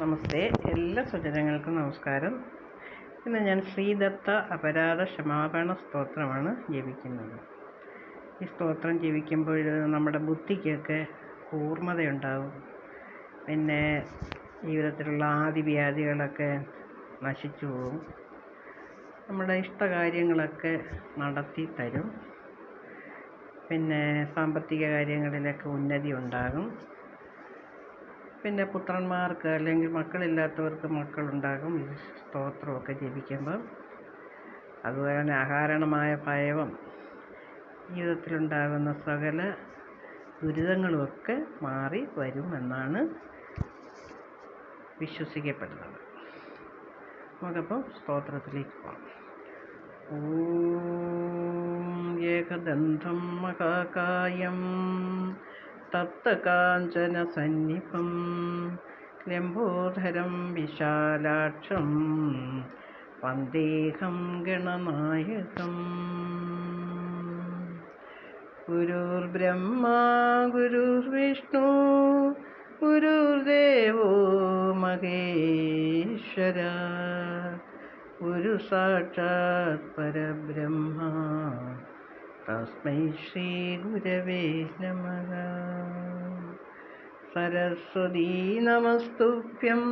നമസ്തേ. എല്ലാ സ്വജനങ്ങൾക്കും നമസ്കാരം. ഇന്ന് ഞാൻ ശ്രീദത്ത അപരാധ ക്ഷമാപണ സ്തോത്രമാണ് ജപിക്കുന്നത്. ഈ സ്തോത്രം ജപിക്കുമ്പോൾ നമ്മുടെ ബുദ്ധിക്കൊക്കെ കൂർമ്മതയുണ്ടാവും പിന്നെ ജീവിതത്തിലുള്ള ആദിവ്യാധികളൊക്കെ നശിച്ചു പോകും നമ്മുടെ ഇഷ്ടകാര്യങ്ങളൊക്കെ നടത്തി തരും. പിന്നെ സാമ്പത്തിക കാര്യങ്ങളിലൊക്കെ ഉന്നതി ഉണ്ടാകും. പിന്നെ പുത്രന്മാർക്ക് അല്ലെങ്കിൽ മക്കളില്ലാത്തവർക്ക് മക്കളുണ്ടാകും. ഈ സ്തോത്രമൊക്കെ ജപിക്കുമ്പം. അതുപോലെ തന്നെ അകാരണമായ ഭയവും ജീവിതത്തിലുണ്ടാകുന്ന സകല ദുരിതങ്ങളുമൊക്കെ മാറി വരുമെന്നാണ് വിശ്വസിക്കപ്പെടുന്നത്. നമുക്കപ്പോൾ സ്തോത്രത്തിലേക്ക് പോകാം. ഓ ഏകദന്തം മഹാകായം തപ്തകാഞ്ചനസന്നിഭം ലംബോധരം വിശാലാക്ഷം. വന്ദേഹം ഗണനായകം. ഗുരുർബ്രഹ്മ ഗുരുർവിഷ്ണു ഗുരുദേവോ മഹേശ്വര. ഗുരു സാക്ഷാത് പരബ്രഹ്മ. തസ്മൈ ശ്രീഗുരവേ നമ. സരസ്വതീ നമസ്തുഭ്യം.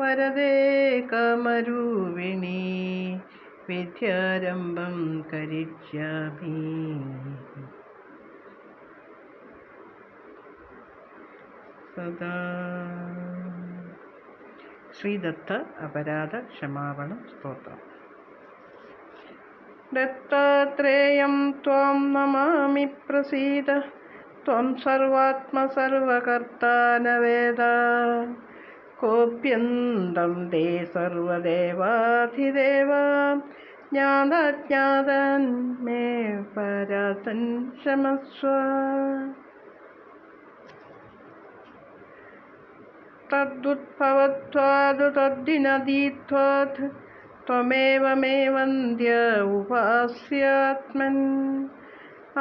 വരദേ കമരൂപിണി വിദ്യാരംഭം കരിച്ചാമി സദാ. ശ്രീദത്ത അപരാധ ക്ഷമാപണം സ്തോത്രം. दत्तात्रेयं त्वां नमामि प्रसीद। त्वं सर्वात्मसर्वकर्ता न वेद। कोऽप्यन्तं ते सर्वदेवाधिदेवा। ज्ञानज्ञातन् मे परासन् शमस्व। तद्दिनदीत्वात् त्वमेव मे वन्द्य उपास्यात्मन्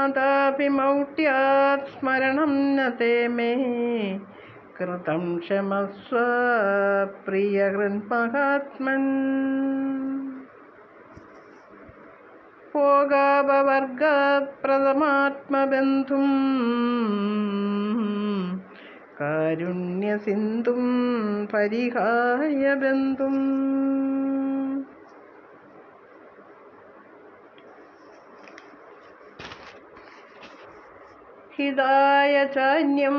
अदापि मौट्यात् स्मरणं न ते मे कृतं क्षमस्व प्रियहृन्महात्मन् भोगापवर्गप्रथमात्मबन्धुम् കാരുണ്യസിന്ധും പരിഹായ ബന്ധും ഹിതായ ചാന്യം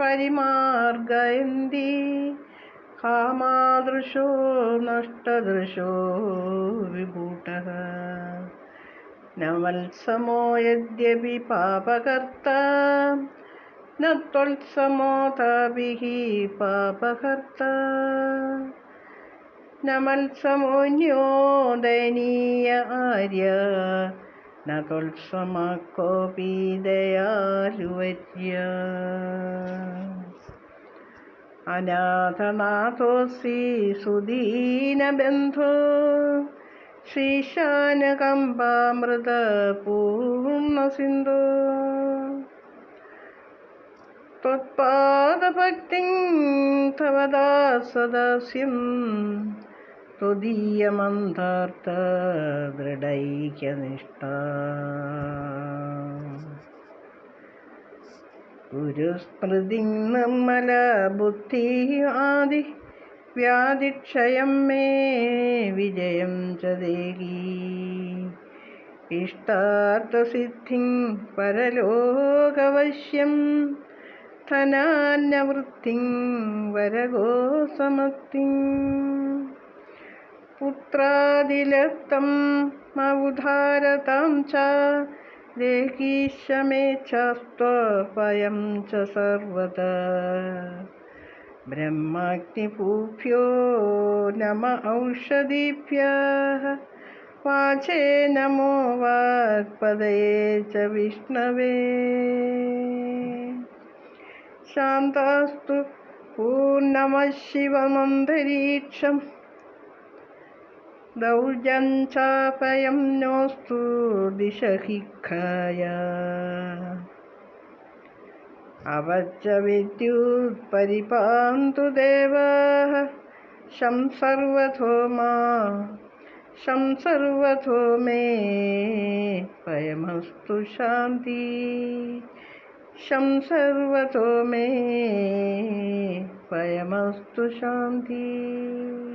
പരിമാർഗയന്തി. കാമാദൃശോ നഷ്ടദൃശോ വിഭൂട്ട നവത്സമോ യദ്യപി പാപകർത്ത. നത്വത്സമോ തപിः പാപകർത്ത. നമത്സമോന്യോ ദയനീയ ആര്യ. दयनीय आर्य न त्वत्समः कोऽपि दयालुवर्य अनाथनाथोऽसि सुदीनबन्धो श्रीशानकम्बामृतपूर्णसिन्धो സ്തുതീയമന്താർത്ഥ ദൃഢൈക്യനിഷ്ഠ ഗുരുസ്മൃതി നിർമ്മല ബുദ്ധി ആദി വ്യാധിക്ഷയം മേ വിജയം ചദേകി ഇഷ്ടാർത്ഥസിദ്ധി പരലോകവശ്യം ധനാന്യവൃത്തിം വരഗോസമത്തിം पुत्रादिलत्तं मवुधारतां च देहीशमेच्छस्त्वपयं च सर्वदा। ब्रह्माग्निपूभ्यो नम औषधिभ्यः वाचे नमो वाक्पदये च विष्णवे। शान्तास्तु पूर्णमः दौर्जं चापयं नोऽस्तु दिशिखय अवच्च विद्युत्परिपान्तु देवाः शं सर्वथो मा शं सर्वथो मे वयमस्तु शान्ति। शं सर्वतो मे वयमस्तु शान्तिः।